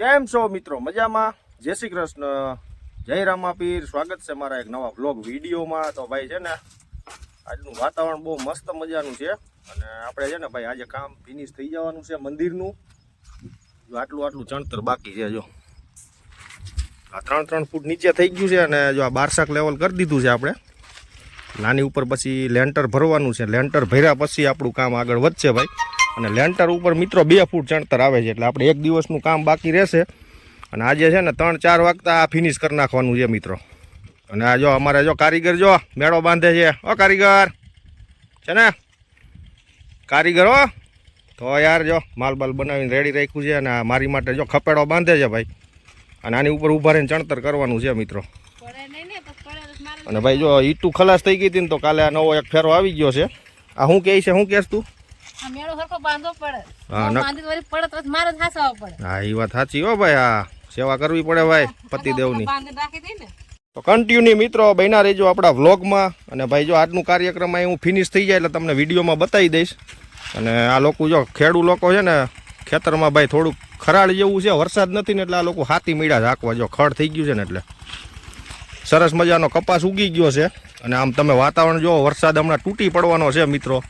કેમ છો મિત્રો? મજામાં? જય શ્રી કૃષ્ણ. જય રામાપીર. સ્વાગત છે મારા એક નવા વ્લોગ વિડીયોમાં. તો ભાઈ છે ને, આજનું વાતાવરણ બહુ મસ્ત મજાનું છે. અને આપણે છે ને ભાઈ આજે કામ ફિનિશ થઈ જવાનું છે મંદિરનું. જો આટલું આટલું ચણતર બાકી છે, જો. આ ત્રણ ત્રણ ફૂટ નીચે થઈ ગયું છે અને જો આ બારસાક લેવલ કરી દીધું છે આપણે. નાની ઉપર પછી લેન્ટર ભરવાનું છે. લેન્ટર ભર્યા પછી આપણું કામ આગળ વધશે ભાઈ. અને લેન્ટર ઉપર મિત્રો બે ફૂટ ચણતર આવે છે એટલે આપણે એક દિવસનું કામ બાકી રહેશે. અને આજે છે ને ત્રણ ચાર વાગતા આ ફિનિશ કરી નાખવાનું છે મિત્રો. અને આ જો અમારે જો કારીગર જો મેળો બાંધે છે. ઓ કારીગર. છે ને? કારીગર હો. તો યાર જો માલ બાલ બનાવીને રેડી રાખ્યું છે અને આ મારી માટે જો ખપેડો બાંધે છે ભાઈ. અને આની ઉપર ઊભા રહીને ચણતર કરવાનું છે મિત્રો. અને ભાઈ જો ઈટું ખલાસ થઈ ગઈ હતી ને તો કાલે આ નવો એક ફેરો આવી ગયો છે. આ શું કહે છે? શું કહેશ તું? મેળો હરખો બાંધવો પડે. હા, ન ન- બાંધી વળી પડે તો મારે હાસવા પડે. હા એ વાત સાચી હો ભાઈ હા. સેવા કરવી પડે ભાઈ પતિદેવની. તો કન્ટિન્યુ મિત્રો બન્યા રહેજો આપણા વ્લોગમાં અને ભાઈ જો આજનું કાર્યક્રમ અહીં હું ફિનિશ થઈ જાય એટલે તમને વિડીયોમાં બતાવી દઈશ. અને આ લોકો જો ખેડૂ લોકો છે ને ખેતરમાં ભાઈ થોડુંક ખરાળ જેવું છે વરસાદ નથી ને એટલે આ લોકો હાથી મીડા રાખવા જો ખડ થઈ ગયું છે ને એટલે. સરસ મજાનો કપાસ ઉગી ગયો છે. અને આમ તમે વાતાવરણ જો વરસાદ હમણાં તૂટી પડવાનો છે મિત્રો.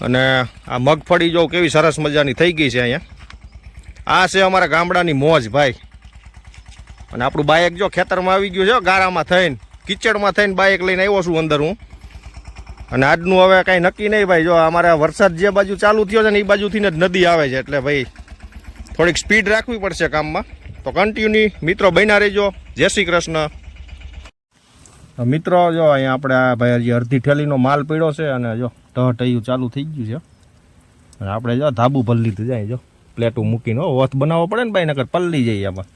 અને આ મગફળી જો કેવી સરસ મજાની થઈ ગઈ છે અહીંયા. આ છે અમારા ગામડાની મોજ ભાઈ. અને આપણું બાઇક જો ખેતરમાં આવી ગયું છે ગારામાં થઈને, કિચડમાં થઈને બાઇક લઈને આવ્યો છું અંદર હું. અને આજનું હવે કાંઈ નક્કી નહીં ભાઈ, જો અમારે વરસાદ જે બાજુ ચાલુ થયો છે ને એ બાજુથી જ નદી આવે છે એટલે ભાઈ, થોડીક સ્પીડ રાખવી પડશે કામમાં. તો કન્ટિન્યુ મિત્રો બન્યા રહેજો. જય શ્રી કૃષ્ણ. મિત્રો, જો અહીંયા આપણે આ ભાઈ હજી અડધી ઠેલીનો માલ પીડ્યો છે અને જો ઢહ ઢયું ચાલુ થઈ ગયું છે. અને આપણે જો ધાબુ ભરી લીધું જાય જો પ્લેટું મૂકીને વથ બનાવવો પડે ને ભાઈ, નકર પલ્લી જઈએ આમાં.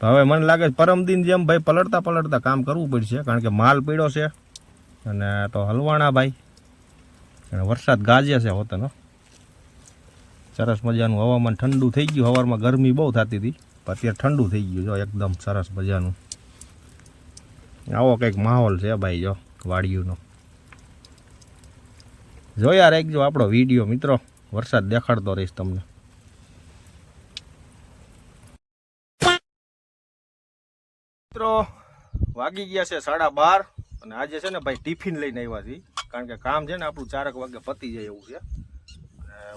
તો હવે મને લાગે છે પરમદિન જેમ ભાઈ પલળતા પલળતા કામ કરવું પડશે, કારણ કે માલ પીડ્યો છે. અને તો હલવાણા ભાઈ. અને વરસાદ ગાજે છે હોતનો સરસ મજાનું હવામાન ઠંડુ થઈ ગયું. સવારમાં ગરમી બહુ થતી હતી અત્યારે ઠંડુ થઈ ગયું જો એકદમ સરસ મજાનું. આવો કંઈક માહોલ છે ભાઈ, જો વાડિયુંનો જોયા રાખજો આપણો વીડિયો, મિત્રો. વરસાદ દેખાડતો રહીશ તમને. મિત્રો, વાગી ગયા છે સાડા બાર અને આજે છે ને ભાઈ ટિફિન લઈને આવ્યા છીએ. કારણ કે કામ છે ને આપણું ચારક વાગે પતી જાય એવું છે.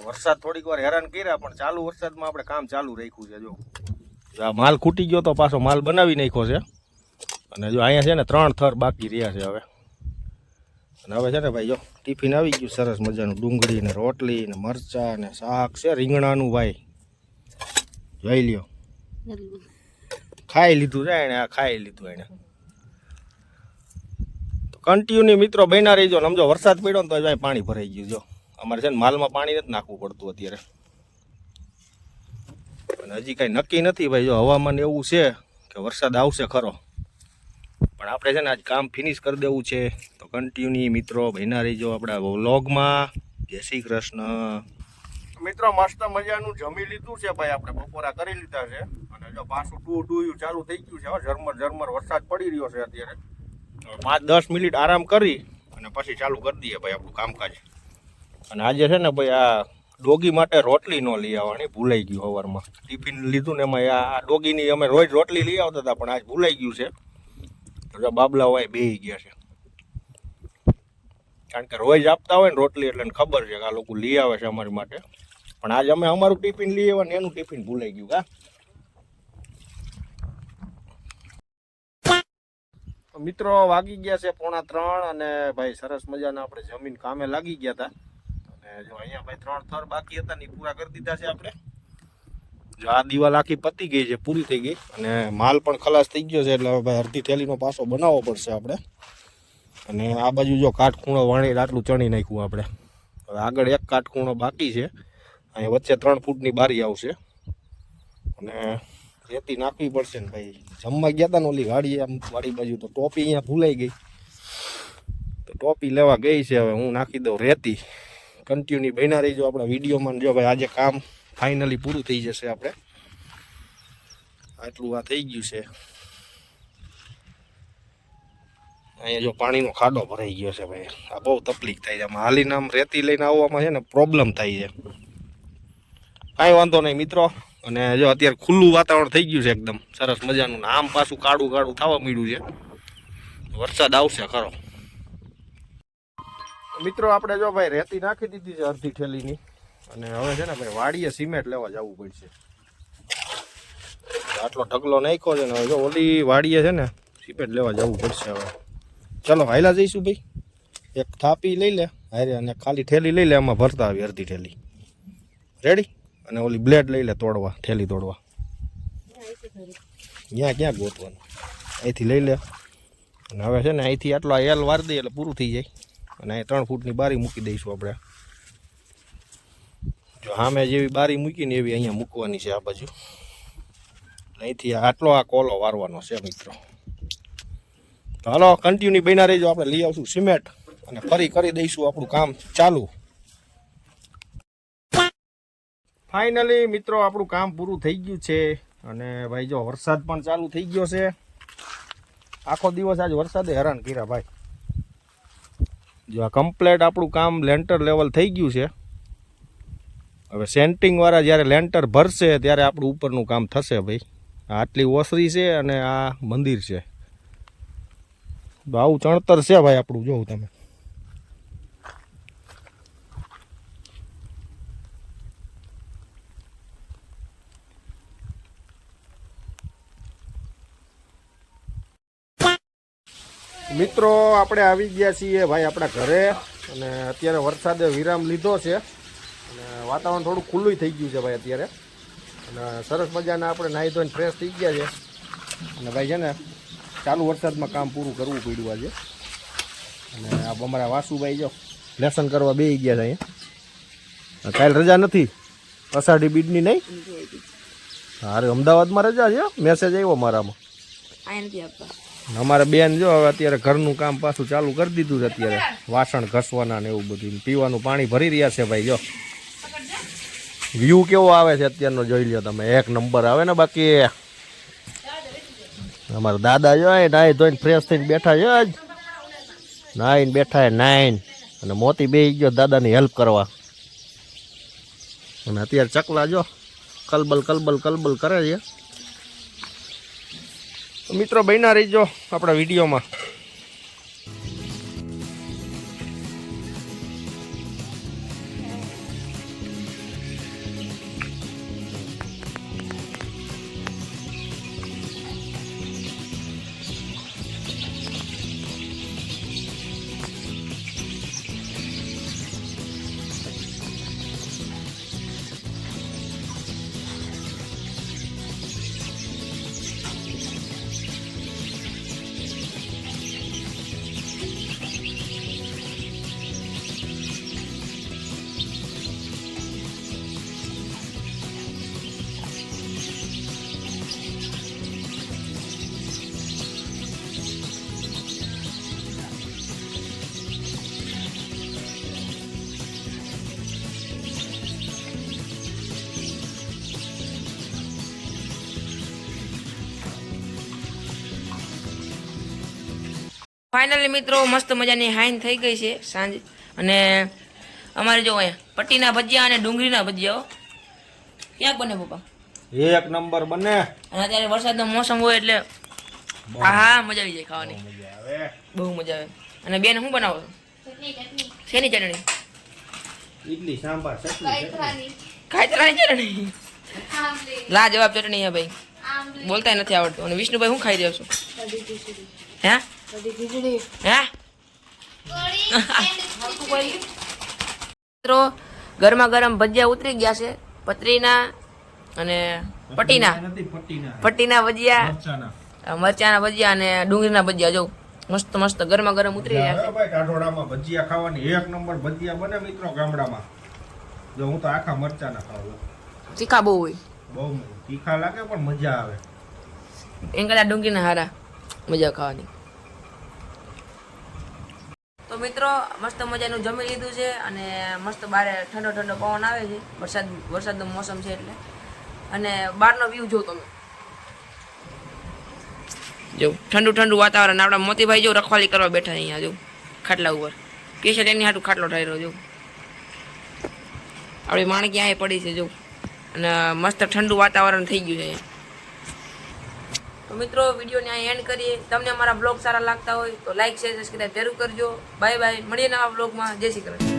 વરસાદ થોડીક વાર હેરાન કર્યા, પણ ચાલુ વરસાદમાં આપણે કામ ચાલુ રાખ્યું છે, જો. જો માલ ખૂટી ગયો તો પાછો માલ બનાવી નાખ્યો છે. અને જો અહીંયા છે ને ત્રણ થર બાકી રહ્યા છે હવે. અને હવે છે ને ભાઈ જો ટિફિન આવી ગયું, સરસ મજાનું ડુંગળી ને રોટલી ને મરચાં ને શાક છે રીંગણાનું ભાઈ. જોઈ લ્યો. ખાઈ લીધું છે એને આ ખાઈ લીધું એને તો કન્ટિન્યુ મિત્રો બન્યા રહીજો ને સમજો વરસાદ પડ્યો ને તો ભાઈ પાણી ભરાઈ ગયું જો. અમારે છે ને માલમાં પાણી નથી નાખવું પડતું અત્યારે. અને હજી કાંઈ નક્કી નથી ભાઈ જો હવામાન એવું છે કે વરસાદ આવશે ખરો. પણ આપણે છે ને આજ કામ ફિનિશ કરી દેવું છે. તો કન્ટિન્યુ મિત્રો બન્યા રહીજો આપણા વ્લોગમાં જય શ્રી કૃષ્ણ. મિત્રો, મસ્ત મજાનું જમી લીધું છે ભાઈ. આપણે બપોરા કરી લીધા છે. અને જો પાછું ટુ ટુયું ચાલુ થઈ ગયું છે ઝરમર ઝરમર વરસાદ પડી રહ્યો છે અત્યારે. પાંચ, દસ મિનિટ આરામ કરી અને પછી ચાલુ કરી દઈએ ભાઈ આપણું કામકાજ. અને આજે છે ને ભાઈ આ ડોગી માટે રોટલી ન લઈ આવવાની, ભૂલાઈ ગયું સવારમાં ટિફિન લીધું ને એમાં આ ડોગીની અમે રોજ રોટલી લઈ આવતા હતા, પણ આજ ભૂલાઈ ગયું છે. જો બાબલા હોય બેહી ગયા છે. કારણ કે રોજ આપતા હોય ને રોટલી એટલે ખબર છે કે આ લોકો લઈ આવે છે અમારી માટે. પણ આજે અમે અમારું ટિફિન લઈ આવ્યા ને એનું ટિફિન ભૂલાઈ ગયું કા મિત્રો વાગી ગયા છે પોણા ત્રણ અને ભાઈ સરસ મજાના આપણે જમીન કામે લાગી ગયા હતા. અને જો અહીંયા ભાઈ ત્રણ થર બાકી હતા ને પૂરા કરી દીધા છે આપણે. જો આ દિવાલ આખી પતી ગઈ છે, પૂરી થઈ ગઈ. અને માલ પણ ખલાસ થઈ ગયો છે, એટલે હવે ભાઈ અડધી થેલીનો પાસો બનાવવો પડશે આપણે. અને આ બાજુ જો કાટખૂણો વણી આટલું ચણી નાખ્યું આપણે. હવે આગળ એક કાટખૂણો બાકી છે. અહીંયા વચ્ચે ત્રણ ફૂટની બારી આવશે. અને રેતી નાખવી પડશે ને ભાઈ. જમવા ગયા હતા ને ઓલી ગાડી આમ વાડી બાજુ તો ટોપી અહીંયા ભૂલાઈ ગઈ. તો ટોપી લેવા ગઈ છે, હવે હું નાખી દઉં રેતી. કન્ટિન્યુ બન્યા રહીજો આપણા વિડીયોમાં જો ભાઈ આજે કામ ફાઇનલી પૂરું થઈ જશે આપણે. આટલું આ થઈ ગયું છે. અહીંયા જો પાણીનો ખાડો ભરાઈ ગયો છે ભાઈ. આ બહુ તકલીફ થાય છે. આમાં હાલીને આમ રેતી લઈને આવવામાં છે ને પ્રોબ્લેમ થાય છે. કાંઈ વાંધો નહીં મિત્રો. અને જો અત્યારે ખુલ્લું વાતાવરણ થઈ ગયું છે એકદમ. સરસ મજાનું. આમ પાછું કાળું કાળું થવા મળ્યું છે. વરસાદ આવશે ખરો. મિત્રો, આપણે જો ભાઈ રેતી નાખી દીધી છે અડધી થેલીની. અને હવે છે ને ભાઈ વાડીએ સિમેન્ટ લેવા જવું પડશે. આટલો ઢગલો નાખ્યો છે ને હવે જો ઓલી વાડીએ છે ને સિમેન્ટ લેવા જવું પડશે હવે. ચલો હાયલા જઈશું ભાઈ. એક થાપી લઈ લે, હારે અને ખાલી થેલી લઈ લે એમાં ભરતા આવી અડધી થેલી રેડી અને ઓલી બ્લેડ લઈ લે તોડવા થેલી તોડવા. ક્યાં ક્યાં ગોતવાનું? અહીંથી લઈ લે. અને હવે છે ને અહીંથી આટલો એલ વાર દઈએ એટલે પૂરું થઈ જાય. અને અહીં ત્રણ ફૂટની બારી મૂકી દઈશું આપણે. જો સામે જેવી બારી મૂકીને એવી અહીંયા મૂકવાની છે આ બાજુ. અહીંથી આટલો આ કોલો વારવાનો છે મિત્રો. તો હાલો કન્ટિન્યુ બન્યા રહીજો. આપણે લઈ આવશું સિમેન્ટ અને ફરી કરી દઈશું આપણું કામ ચાલુ. ફાઇનલી મિત્રો, આપણું કામ પૂરું થઈ ગયું છે. અને ભાઈ, જો વરસાદ પણ ચાલુ થઈ ગયો છે. આખો દિવસ આજ વરસાદે હેરાન કર્યા ભાઈ. જો આ કમ્પ્લેટ આપણું કામ લેન્ટર લેવલ થઈ ગયું છે. હવે સેન્ટિંગ વાળા જ્યારે લેન્ટર ભરશે ત્યારે આપણું ઉપરનું કામ થશે ભાઈ. આટલી ઓસરી છે અને આ મંદિર છે. તો આવું ચણતર છે ભાઈ આપણું, જોવું તમે. મિત્રો, આપણે આવી ગયા છીએ ભાઈ આપણા ઘરે અને અત્યારે વરસાદે વિરામ લીધો છે. અને વાતાવરણ થોડું ખુલ્લું થઈ ગયું છે ભાઈ અત્યારે. અને સરસ મજાના આપણે નાહી ધોઈને ફ્રેશ થઈ ગયા છે. અને ભાઈ છે ને ચાલુ વરસાદમાં કામ પૂરું કરવું પડ્યું આજે. અને આ અમારા વાસુભાઈ જો લેસન કરવા બે ગયા છે અહીંયા. કાલ રજા નથી? અષાઢી બીડની નહીં? હારે અમદાવાદમાં રજા છે મેસેજ આવ્યો મારામાં. અમારે બેન જો હવે અત્યારે ઘરનું કામ પાછું ચાલુ કરી દીધું છે અત્યારે. વાસણ ઘસવાના ને એવું બધું. પીવાનું પાણી ભરી રહ્યા છે ભાઈ જો. વ્યૂ કેવો આવે છે અત્યારનો જોઈ લ્યો તમે. એક નંબર આવે ને બાકી અમારા દાદા જોય નાઈ ધોઈને ફ્રેશ થઈને બેઠા છે જ નાઈને બેઠા નાઈન અને મોતી બે ગયો દાદાની હેલ્પ કરવા. અને અત્યારે ચકલા જો કલબલ કલબલ કલબલ કરે છે. મિત્રો બન્યા રહીજો આપણા વિડીયોમાં. ફાઇનલી મિત્રો મસ્ત મજાની હાઈન થઈ ગઈ છે સાંજ. અને અમારે જો અહીંયા પટ્ટીના ભજીયા અને ડુંગળીના ભજીયાઓ ક્યાંક બને પપ્પા? એક નંબર બને. અને અત્યારે વરસાદનો મોસમ હોય એટલે હા હા મજા આવી જાય ખાવાની. બહુ મજા આવે. અને બેન શું બનાવો છો? શેની ચટણી? ઇડલી સાંભાર ચટણી ખાઈ ચટણી. લા જવાબ ચટણી હે ભાઈ. બોલતા નથી આવડતું. અને વિષ્ણુભાઈ શું ખાઈ રહ્યો છો? હે હે? મિત્રો ગરમા ગરમ ભજીયા ઉતરી ગયા છે. પતરીના અને પટીના. પટીના. ભજીયા. મરચાના. ભજીયા અને ડુંગળીના ભજીયા. જો મસ્ત મસ્ત ગરમા ગરમ ઉતરી રહ્યા છે. ભાઈ કાઠોડામાં ભજીયા ખાવાની એક નંબર ભજીયા બને મિત્રો ગામડામાં. જો હું તો આખા મરચાના ખાઉં તીખા બહુ હોય. બહુ તીખા લાગે પણ મજા આવે. એમ કદાચ ડુંગળીના હારા. મજા ખાવાની. મિત્રો, મસ્ત મજાનું જમી લીધું છે અને મસ્ત બારે ઠંડો ઠંડો પવન આવે છે. વરસાદ, વરસાદનો મોસમ છે એટલે. અને બહારનો વ્યૂ જો તમે. જો, ઠંડુ ઠંડુ વાતાવરણ આપણા મોતીભાઈ જો રખવાલી કરવા બેઠા અહીંયા, જો, ખાટલા ઉપર. કેશર એની હાટું ખાટલો ઠાયરો જો. આપણી માણકી અહીંયા પડી છે, જો. અને મસ્ત ઠંડુ વાતાવરણ થઈ ગયું છે અહીંયા. તો મિત્રો, વિડીયોને અહીં એન્ડ કરીએ. તમને અમારા બ્લોગ સારા લાગતા હોય તો લાઈક શેર સબસ્ક્રાઈબ જરૂર કરજો. બાય બાય મળીએ નવા બ્લોગમાં જય શ્રી કૃષ્ણ.